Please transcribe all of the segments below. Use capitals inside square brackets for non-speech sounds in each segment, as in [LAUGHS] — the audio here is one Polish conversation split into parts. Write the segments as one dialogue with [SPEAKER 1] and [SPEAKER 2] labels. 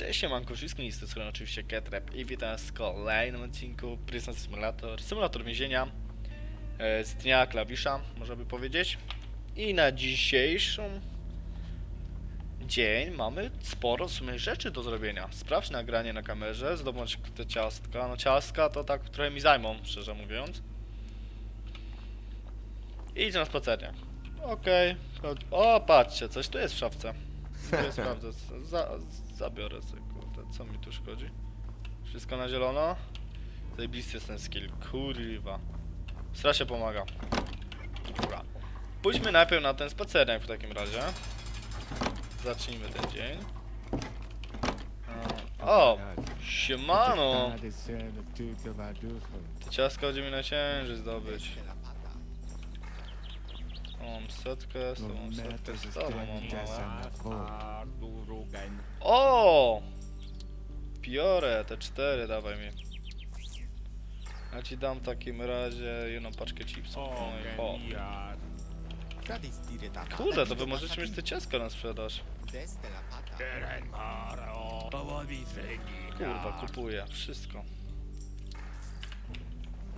[SPEAKER 1] Cześć, siemanko wszystkim, z tej strony oczywiście Ketrep i witam w kolejnym odcinku Prison Simulator, symulator więzienia e, z dnia klawisza, można by powiedzieć. I na dzisiejszą dzień mamy sporo w sumie rzeczy do zrobienia. Sprawdź nagranie na kamerze, zdobądź te ciastka. No ciastka to tak trochę mi zajmą, szczerze mówiąc. I idź na spacerniak. Okej. O, patrzcie, coś tu jest w szafce. Ja [LAUGHS] sprawdzę. Za, zabiorę sobie, kurde. Co mi tu szkodzi? Wszystko na zielono? Zajebisty jest ten skill. Kurwa. Strasznie pomaga. Dobra. Pójdźmy najpierw na ten spacerek w takim razie. Zacznijmy ten dzień. O! Siemano! Te ciastka chodzi mi na ciężar zdobyć. O, mam setkę, z tobą setkę, z tobą mam małe. O! Biorę te cztery, dawaj mi. Ja ci dam w takim razie jedną paczkę chipsów. No i hop. Kurde, to wy możecie mieć te ciaska na sprzedaż. Kurwa, kupuję wszystko.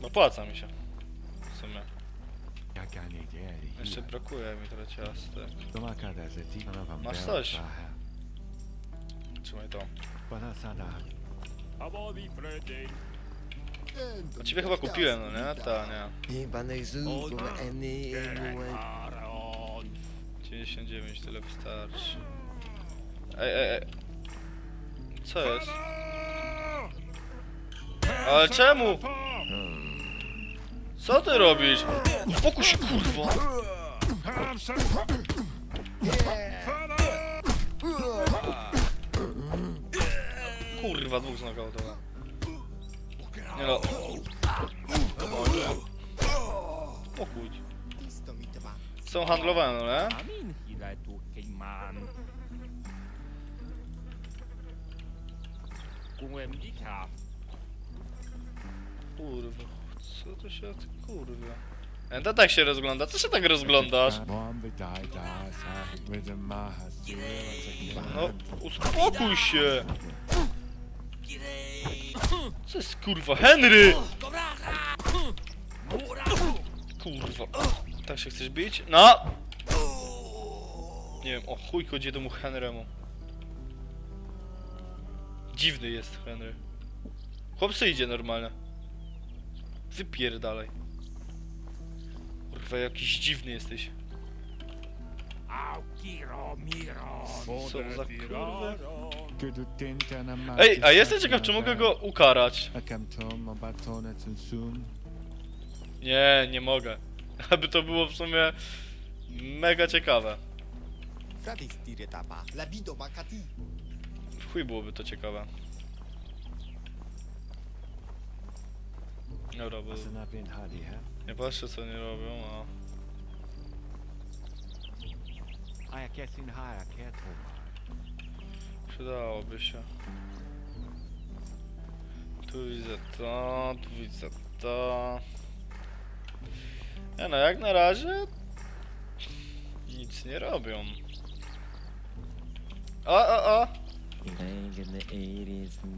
[SPEAKER 1] Opłaca mi się. W sumie. Jeszcze brakuje mi trochę ciastek. Masz coś? Trzymaj to. A ciebie chyba kupiłem, no nie? Ta, nie.
[SPEAKER 2] Ni banay zoo, kung any, anyone.
[SPEAKER 1] 99 tyle wystarczy. Ej, ej, ej. Co jest? Ale czemu? Co ty robisz? Uspokój się, kurwa! Kurwa, dwóch znokautowałem. Nie no. Spokój. Są handlowane, no
[SPEAKER 3] keiman. Głębika.
[SPEAKER 1] Kurwa, co to się od kurwa? E, To tak się rozgląda, co się tak rozglądasz? No, uspokój się! Co jest kurwa? Henry! Kurwa. Tak się chcesz bić? No! Nie wiem, o chuj chodzi temu Henrymu. Dziwny jest Henry. Chłopcy idzie normalnie. Wypierdalaj. Kurwa, jakiś dziwny jesteś. Co za kurwa?
[SPEAKER 4] Ej,
[SPEAKER 1] a jestem ciekaw, czy mogę go ukarać. Nie, nie mogę. [LAUGHS] Aby to było w sumie mega ciekawe.
[SPEAKER 2] Kadis tire tapa. Labido
[SPEAKER 1] Dobra, bo nie patrzę co nie robią, a... Przydałoby się. Tu widzę to, tu widzę to. Nie no, jak na razie nic nie robią. O, o, o!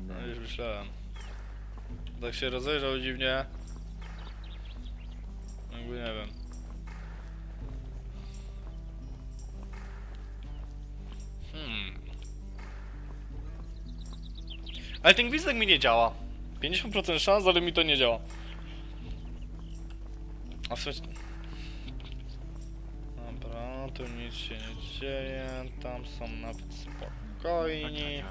[SPEAKER 1] No już myślałem. Tak się rozejrzał dziwnie. Jakby nie wiem. Hmm. Ale ten gwizdek mi nie działa. 50% szans, ale mi to nie działa. A w sumie... Dobra, tu nic się nie dzieje, tam są nawet spokojni.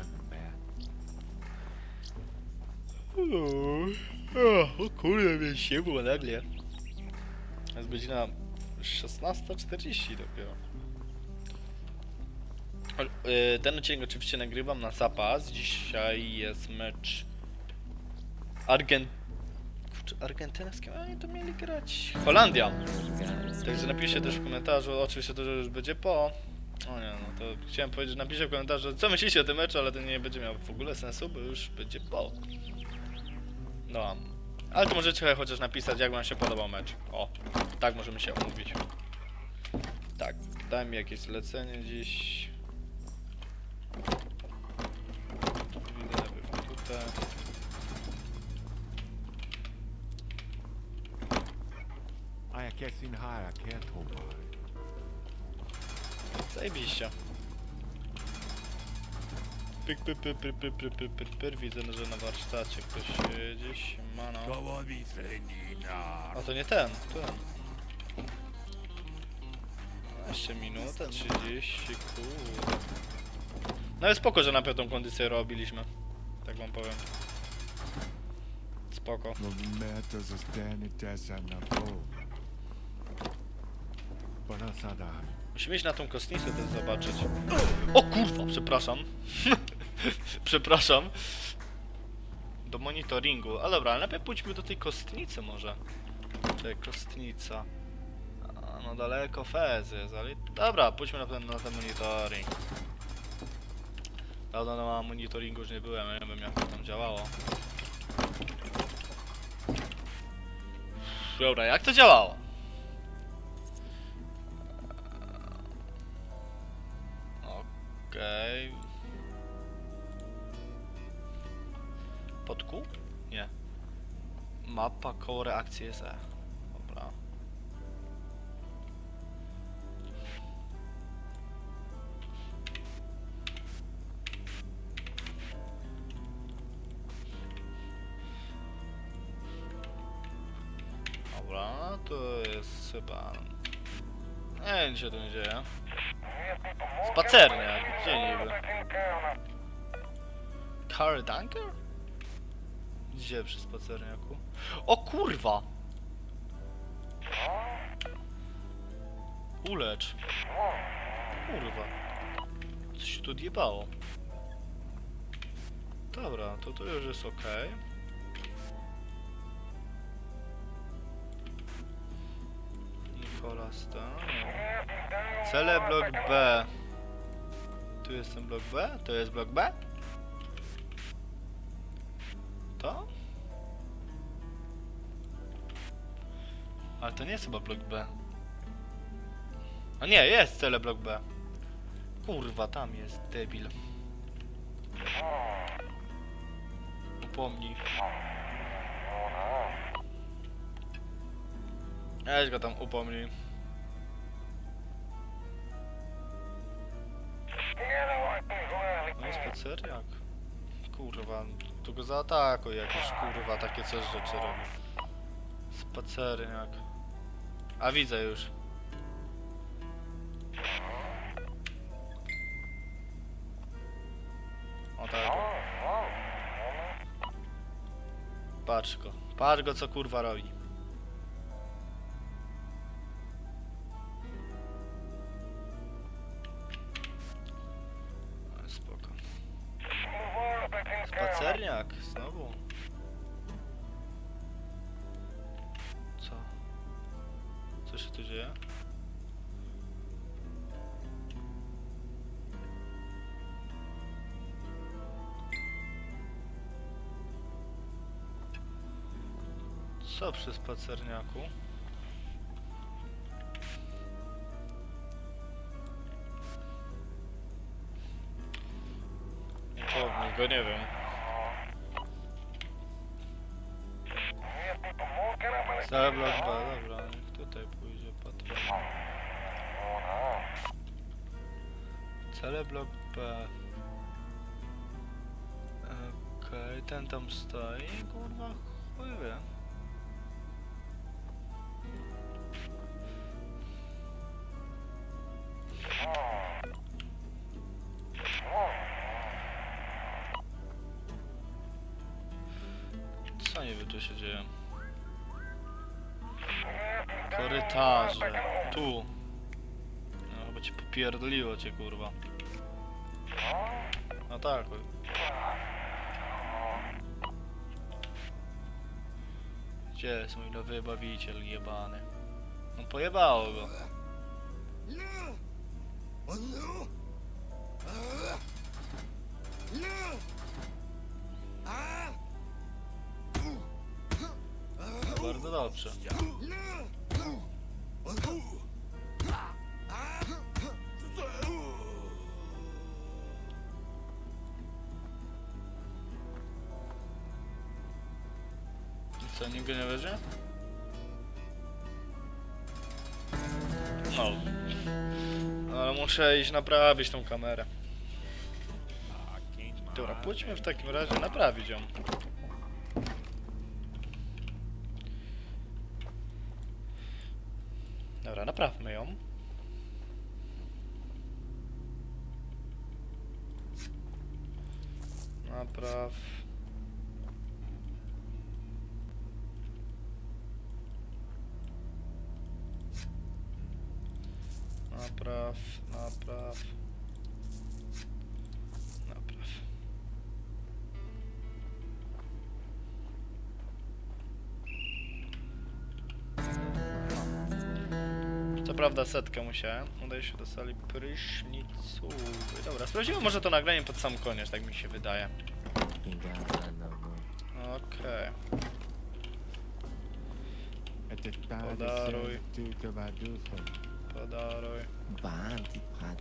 [SPEAKER 1] O, kurde, mnie się było nagle. Jest godzina 16.40 dopiero. E, Ten odcinek oczywiście nagrywam na zapas. Dzisiaj jest mecz Argent... Kurczę, Argentyna z oni to mieli grać? Holandia. Także napiszcie też w komentarzu, oczywiście to, już będzie po. O nie, no to chciałem powiedzieć, napiszcie w komentarzu, co myślicie o tym meczu, ale to nie będzie miało w ogóle sensu, bo już będzie po. No, ale to możecie chociaż napisać, jak wam się podobał mecz. O, tak możemy się umówić. Tak, daj mi jakieś zlecenie dziś. okej.
[SPEAKER 4] A jakie sin haja, kieto.
[SPEAKER 1] Zajebiście. Pyk, pyk, pyk, pyk, pyk, pyk, pyk, pyk, pyk. Widzę, że na warsztacie ktoś siedzi. Siemano.
[SPEAKER 3] Koło witrynina.
[SPEAKER 1] A to nie ten, ten. 12 minut, 30, kurde. No jest spoko, że na piątą kondycję robiliśmy. Tak wam powiem. Spoko.
[SPEAKER 4] Zostanie na pół.
[SPEAKER 1] Musimy iść na tą kostnicę też zobaczyć. O kurwa, przepraszam. [LAUGHS] [LAUGHS] przepraszam. Do monitoringu. Ale dobra, ale najpierw pójdźmy do tej kostnicy może. Czekaj, kostnica. A, no daleko Fez jest, ale... Dobra, pójdźmy na ten, na ten monitoring. Dawno na monitoringu już nie byłem, nie wiem jak to tam działało. Dobra, jak to działało? Koło reakcji jest E. Dobra. Dobra, to jest chyba... Nie wiem, co się tu dzieje. Spacernia, gdzie niby? Car Dunker? Gdzie przy spacerniaku? O kurwa! Ulecz. Kurwa. Coś się tu odjebało. Dobra, to to już jest ok. Nikolas. Cele blok B. Tu jest ten blok B? To jest blok B? To nie jest chyba blok B. A nie, jest cele blok B. Kurwa, tam jest debil. Upomnij. Weź go tam upomnij. No spacerniak. Kurwa, tu go zaatakuj jakiś kurwa takie coś rzeczy robi. Spacerniak. A widzę już. O tak. Patrz go. Patrz go co kurwa robi. Nie powiem, go nie wiem. Cały blok B, dobra, niech tutaj pójdzie patrol. Cele blok B. Okej, ten tam stoi, kurwa, chuj wie. Korytarze. Tu. No chyba cię popierdoliło cię kurwa. No tak. Gdzie jest mój nowy bawiciel jebany? No pojebało go. No bardzo dobrze. Co, nikt go nie weźmie? No. Ale muszę iść naprawić tą kamerę. Dobra, pójdźmy w takim razie naprawić ją. Dobra, naprawmy ją. Napraw. Co prawda setkę musiałem. Udaję się do sali prysznicowej. Dobra, sprawdzimy może to nagranie pod sam koniec, tak mi się wydaje. Okej. Podaruj. Podaruj. Podaruj.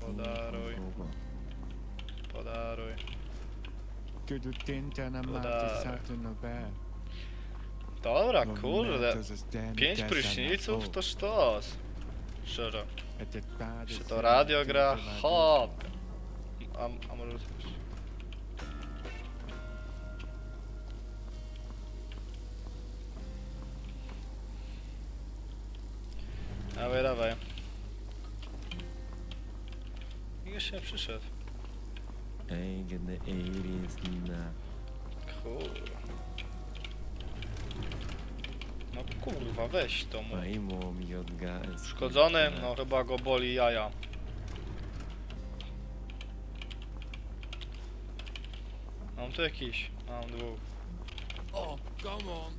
[SPEAKER 1] Podaruj. Podaruj. Dobra, kurde. Pięć pryszniców to sztos. Szczerze. Czy to radio gra? Hop. A, a może coś? Dawaj, dawaj. Jeszcze nie przyszedł.
[SPEAKER 5] Ej, gdy na
[SPEAKER 1] Kurwa. No kurwa, weź to mu.
[SPEAKER 5] moim jodga
[SPEAKER 1] Szkodzony? No chyba go boli jaja. Mam tu jakiś. Mam dwóch.
[SPEAKER 3] Oh, come on.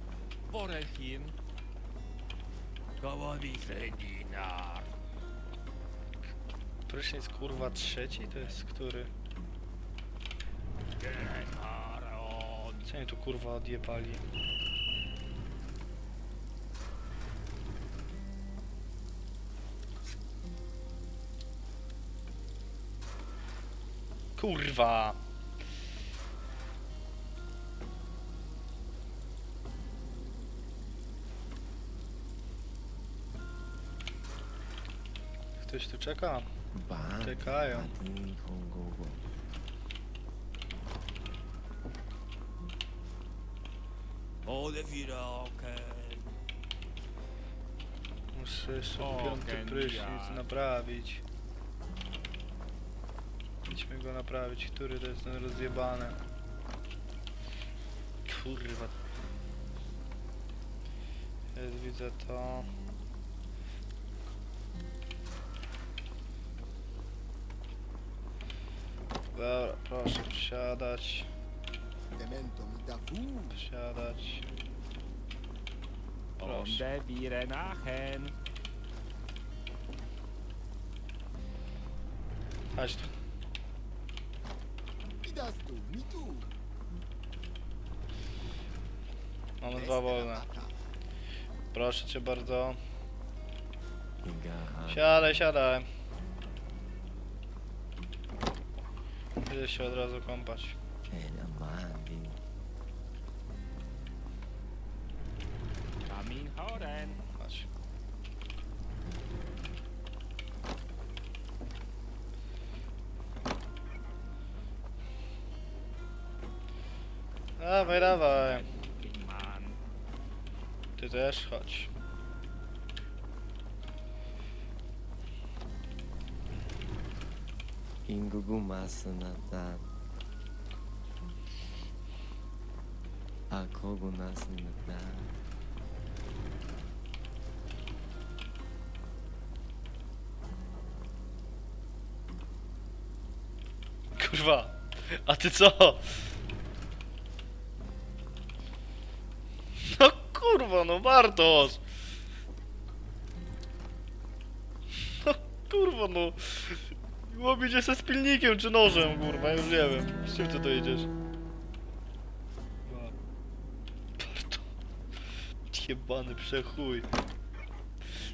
[SPEAKER 3] Porechin. Gołowi dinar.
[SPEAKER 1] Prysznic kurwa trzeci to jest który? Co oni tu kurwa odjebali? Kurwa. Ktoś tu czeka?
[SPEAKER 5] Ba-
[SPEAKER 1] Czekają. Muszę jeszcze piąty prysznic naprawić. Idźmy go naprawić, który to jest ten rozjebany. Kurwa. Jest, widzę to. Dobra, proszę wsiadać, wsiadać. Proszę.
[SPEAKER 3] Wirenachen.
[SPEAKER 1] Chodź tu. Mam dwa wolne. Proszę cię bardzo. Siadaj, siadaj. Idę się od razu kąpać. Dawaj, dawaj. Ty też chodź.
[SPEAKER 5] Ingugu Masanatan. Akogu Nasanatan.
[SPEAKER 1] Kurwa. A ty co? No kurwa, no Bartosz. [LAUGHS] No kurwa, no. Łobi cię ze spilnikiem czy nożem, kurwa, już nie wiem. Z czym ty to? Barto. Jebany przechuj.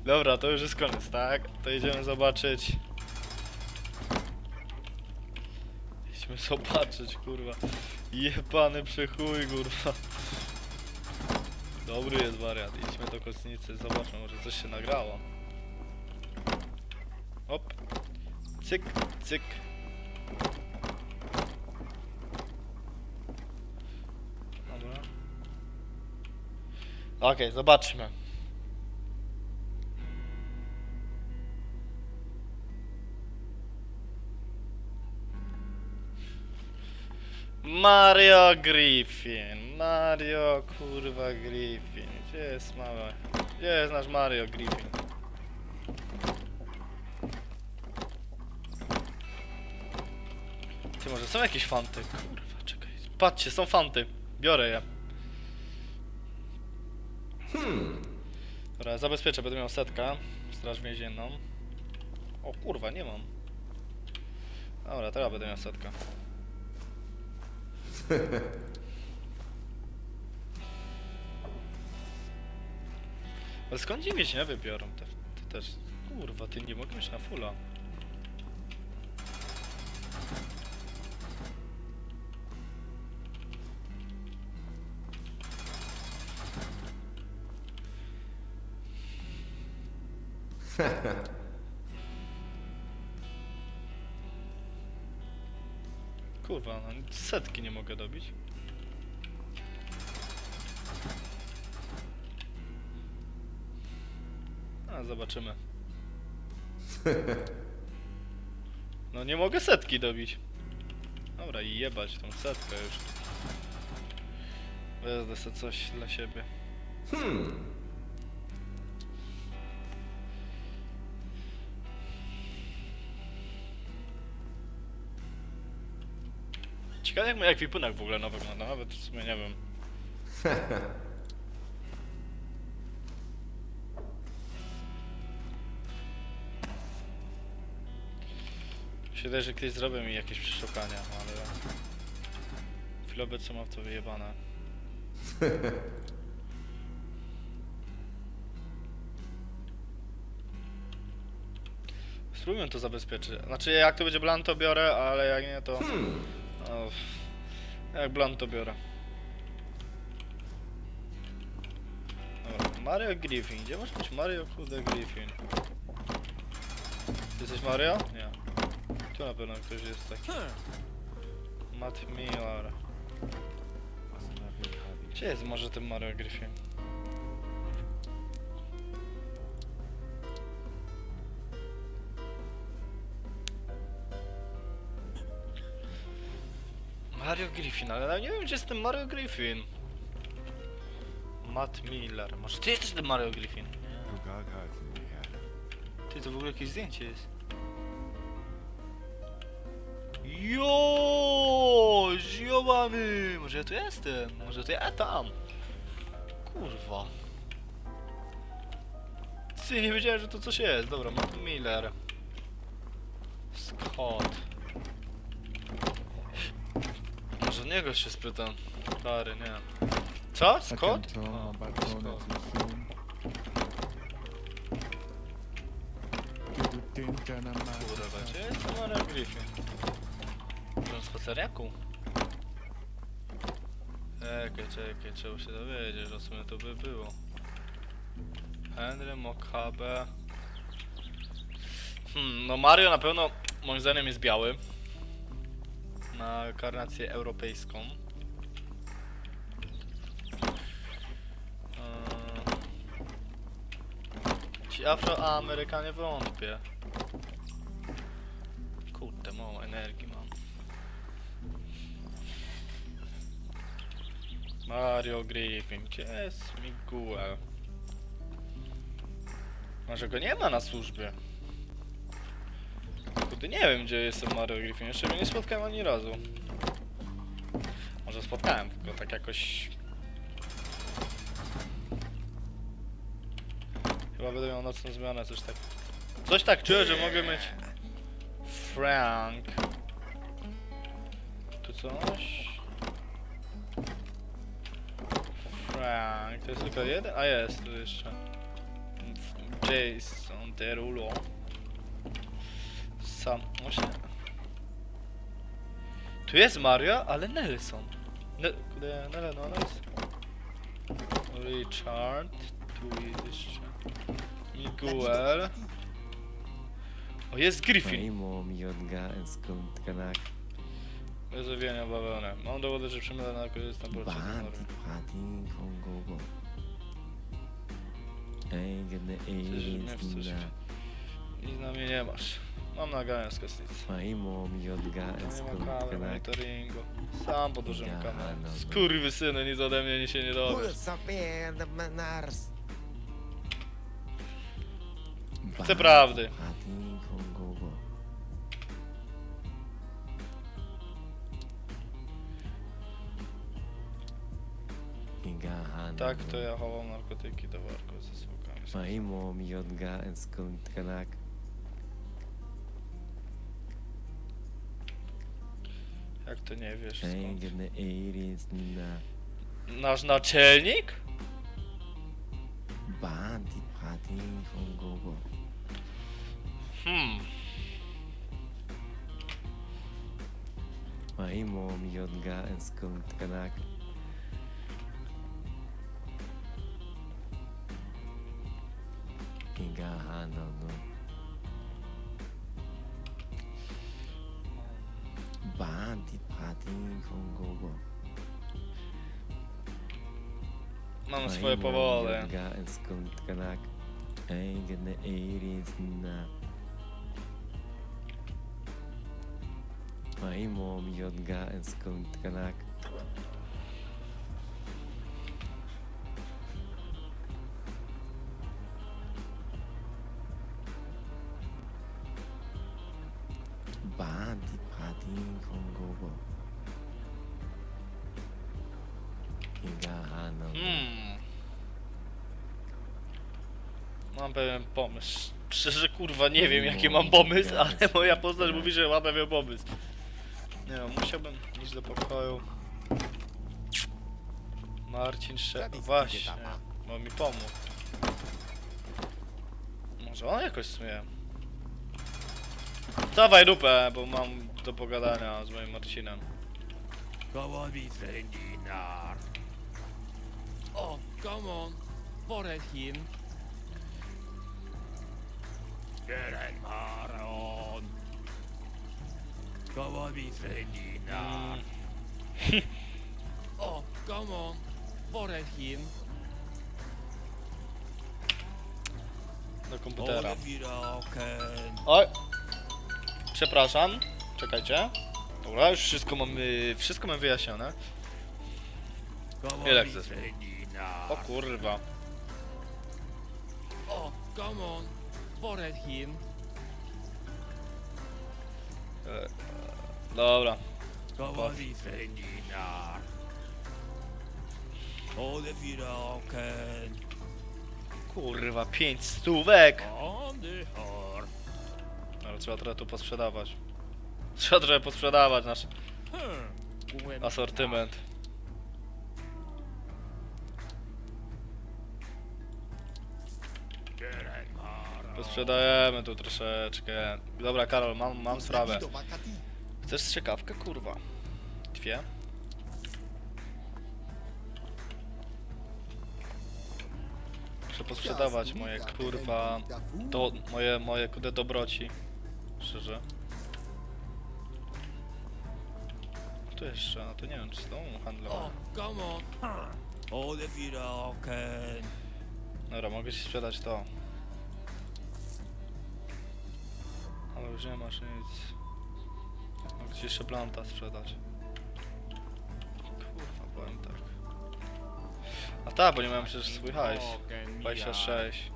[SPEAKER 1] Dobra, to już jest koniec, tak? To jedziemy zobaczyć. Idźmy zobaczyć, kurwa. Jebany przechuj, kurwa. Dobry jest wariat. Idźmy do kostnicy, zobaczmy, może coś się nagrało. Hop. Cyk, cyk. Dobra. Okej, zobaczmy. Mario Griffin. Mario kurwa Griffin. Gdzie jest mały? Gdzie jest nasz Mario Griffin? Ty może są jakieś fanty? Kurwa, czekaj. Patrzcie, są fanty. Biorę je. Dobra, zabezpieczę, będę miał setkę. Straż więzienną. O kurwa, nie mam. Dobra, teraz będę miał setkę. [LAUGHS] Ale skąd mieć nie wybiorą te, te też? Kurwa, ty nie mogę mieć na fulla. [LAUGHS] Kurwa, no setki nie mogę dobić. A, zobaczymy. [LAUGHS] No nie mogę setki dobić. Dobra, i jebać tą setkę już. Wezmę sobie coś dla siebie. Ciekawe jak mój ekwipunek w ogóle no wygląda, nawet w sumie nie wiem. [LAUGHS] Myślę, że kiedyś zrobię mi jakieś przeszukania, ale... W chwilę obecną mam w to wyjebane. [LAUGHS] Spróbujmy to zabezpieczyć. Znaczy jak to będzie blan to biorę, ale jak nie to... O, jak blan to biorę. Mario Griffin. Gdzie może być Mario kurde Griffin? Ty jesteś Mario? Nie. Tu na pewno ktoś jest taki. Matt Miller. Gdzie jest może ten Mario Griffin? Mario Griffin, ale ja nie wiem gdzie jest ten Mario Griffin. Matt Miller. Może ty jesteś ten Mario Griffin?
[SPEAKER 4] In your head.
[SPEAKER 1] Ty, to w ogóle jakieś zdjęcie jest. Jo, ziobany! Może ja tu jestem? Może to ja tam? Kurwa. Ty, nie wiedziałem, że to coś jest. Dobra, Matt Miller. Scott. Może od niego się spytam. Stary, nie. Co? Scott? A, Scott. Kurwa, gdzie jest Mario Griffin? Na spaceriaku? Czekaj, czekaj, trzeba się dowiedzieć, o sumie to by było. Henry Mokabe. Hmm, no Mario na pewno moim zdaniem jest biały. Na karnację europejską. Eee, Ci Afroamerykanie wątpię. Kurde, mało energii mam. Mario Griffin, gdzie jest Miguel? Może go nie ma na służbie? Kurde, nie wiem gdzie jest ten Mario Griffin, jeszcze go nie spotkałem ani razu. Może spotkałem, tylko tak jakoś... Chyba będę miał nocną zmianę, coś tak... Coś tak czuję, że mogę mieć... Frank. Tu coś? Frank, to jest tylko jeden? A jest, tu jeszcze. Jason Derulo. Sam. Tu jest Mario, ale Nelson. Ne kurde, Nelson, no jest. Richard. Tu jest jeszcze. Miguel. O, jest Griffin. Owijania bawełnę. Mam dowody, że przemyla na korzystną
[SPEAKER 5] Banti
[SPEAKER 1] procedur.
[SPEAKER 5] pati kongogo. Ej, gdy
[SPEAKER 1] Przecież
[SPEAKER 5] ej
[SPEAKER 1] mnie w coś...
[SPEAKER 5] na.
[SPEAKER 1] Nic na mnie nie masz. Mam nagrania z kostnicy.
[SPEAKER 5] Maimo miodga en
[SPEAKER 1] Nie ma
[SPEAKER 5] skunt
[SPEAKER 1] kamer,
[SPEAKER 5] kanak.
[SPEAKER 1] monitoringu. Sam podłożyłem kamerę.
[SPEAKER 5] no, no.
[SPEAKER 1] Skurwy syny, nic ode mnie się nie dowiesz. Chcę prawdy. Tak, to ja chowam narkotyki do worku ze zwłokami.
[SPEAKER 5] Maimo miodga en skunt
[SPEAKER 1] Jak to nie wiesz
[SPEAKER 5] Ej,
[SPEAKER 1] skąd?
[SPEAKER 5] gdy na.
[SPEAKER 1] Nasz naczelnik?
[SPEAKER 5] Pati kongogo.
[SPEAKER 1] Hmm.
[SPEAKER 5] Maimo miodga en skunt kanak. Igahana no. Kongogo.
[SPEAKER 1] Mam swoje powody.
[SPEAKER 5] Skunt kanak. Ej, gdy ej na. Maimo miodga en skunt kanak.
[SPEAKER 1] Szczerze kurwa nie wiem jaki mam pomysł, ale moja postać mówi, że ma pewien pomysł. Nie wiem, musiałbym iść do pokoju. Marcin Sze... Właśnie, bo mi pomógł. Może on jakoś smie. Dawaj dupę, bo mam do pogadania z moim Marcinem.
[SPEAKER 3] Mi Ferdinand. Oh, come on. Borrel hin. Geren Maron. Come on, mi Ferdinand. Oh, come on.
[SPEAKER 1] Do komputera. Oj! Przepraszam, czekajcie. Dobra, już wszystko mamy, wszystko mamy wyjaśnione. Ile chcesz?
[SPEAKER 3] Ferdinand.
[SPEAKER 1] O kurwa.
[SPEAKER 3] Oh, come on.
[SPEAKER 1] E, Dobra.
[SPEAKER 3] Mi Ferdinand. Ole wiroken.
[SPEAKER 1] Kurwa, pięć stówek!
[SPEAKER 3] On the horn.
[SPEAKER 1] Ale trzeba trochę tu posprzedawać. Trzeba trochę posprzedawać nasz
[SPEAKER 3] Hmm.
[SPEAKER 1] asortyment. Posprzedajemy tu troszeczkę. Dobra, Karol, mam, mam sprawę. Chcesz strzykawkę? Kurwa. Dwie? Muszę posprzedawać moje kurwa. To moje, moje kude dobroci. Szczerze. Tu jeszcze, no to nie wiem, czy z.
[SPEAKER 3] Ole wiroken.
[SPEAKER 1] Dobra, mogę ci sprzedać to. Nie masz nic. Mogę jeszcze planta sprzedać. Kurwa, powiem tak. A tak, bo nie miałem przecież swój hajs. 26.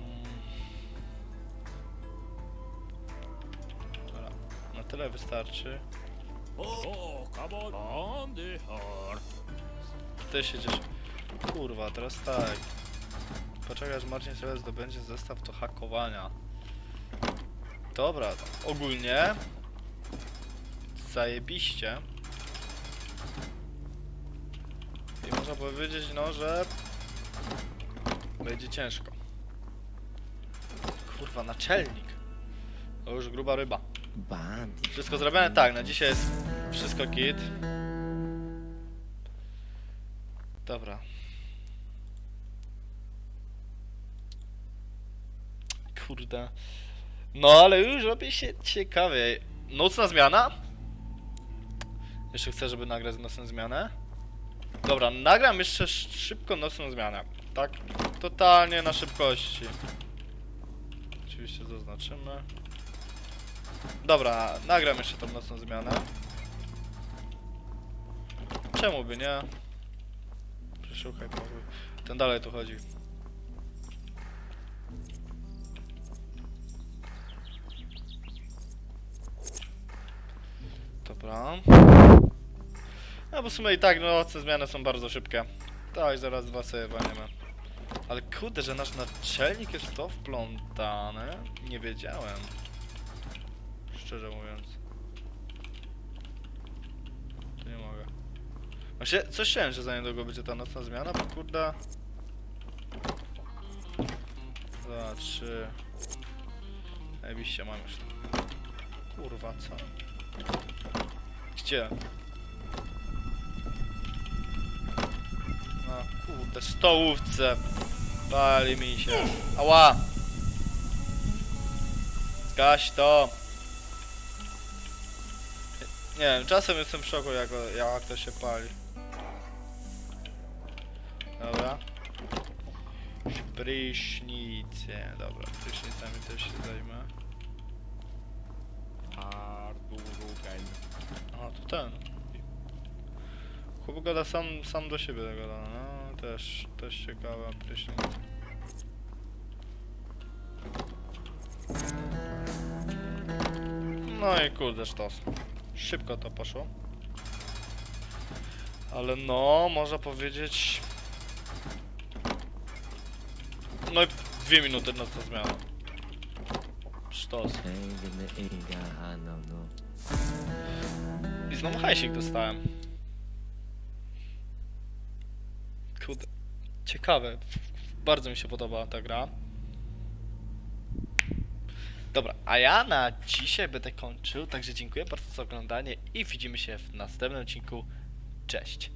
[SPEAKER 1] Mm. Dobra, na tyle wystarczy.
[SPEAKER 3] Oh, come on. The.
[SPEAKER 1] Ty się cieszę. Kurwa, teraz tak. Poczekaj, aż Marcin sobie zdobędzie zestaw do hakowania. Dobra, ogólnie zajebiście. I można powiedzieć, no, że będzie ciężko. Kurwa, naczelnik. To już gruba ryba. Wszystko zrobione? Tak, na dzisiaj jest wszystko kit. Dobra. Kurde. No ale już robi się ciekawie. Nocna zmiana? Jeszcze chcę, żeby nagrać nocną zmianę. Dobra, nagram jeszcze sz- szybko nocną zmianę. Tak, totalnie na szybkości. Oczywiście zaznaczymy. Dobra, nagram jeszcze tą nocną zmianę. Czemu by nie? Przeszukaj pokój. Ten dalej tu chodzi. Dobra. No bo w sumie i tak nocne zmiany są bardzo szybkie. Tak, zaraz dwa sobie walniemy. Ale kurde, że nasz naczelnik jest to wplątany. Nie wiedziałem. Szczerze mówiąc. To nie mogę. Właśnie coś chciałem, że za niedługo będzie ta nocna zmiana, bo kurde... Dwa, trzy... Najbliższe mam już. Kurwa, co? Gdzie? A, kurde, stołówce. Pali mi się. Ała! Zgaś to! Nie wiem, czasem jestem w szoku jak, jak to się pali. Dobra. Prysznice. Dobra, prysznicami też się zajmę.
[SPEAKER 4] Ardurugen.
[SPEAKER 1] A, to ten. Chłop gada sam, sam do siebie gada, no też, też ciekawa prysznic. No i kurde sztos. Szybko to poszło. Ale no, można powiedzieć... No i dwie minuty na to zmiana. Sztos.
[SPEAKER 5] No.
[SPEAKER 1] Znowu hajsik dostałem. Kurde. Ciekawe. Bardzo mi się podoba ta gra. Dobra, a ja na dzisiaj będę kończył, także dziękuję bardzo za oglądanie i widzimy się w następnym odcinku. Cześć!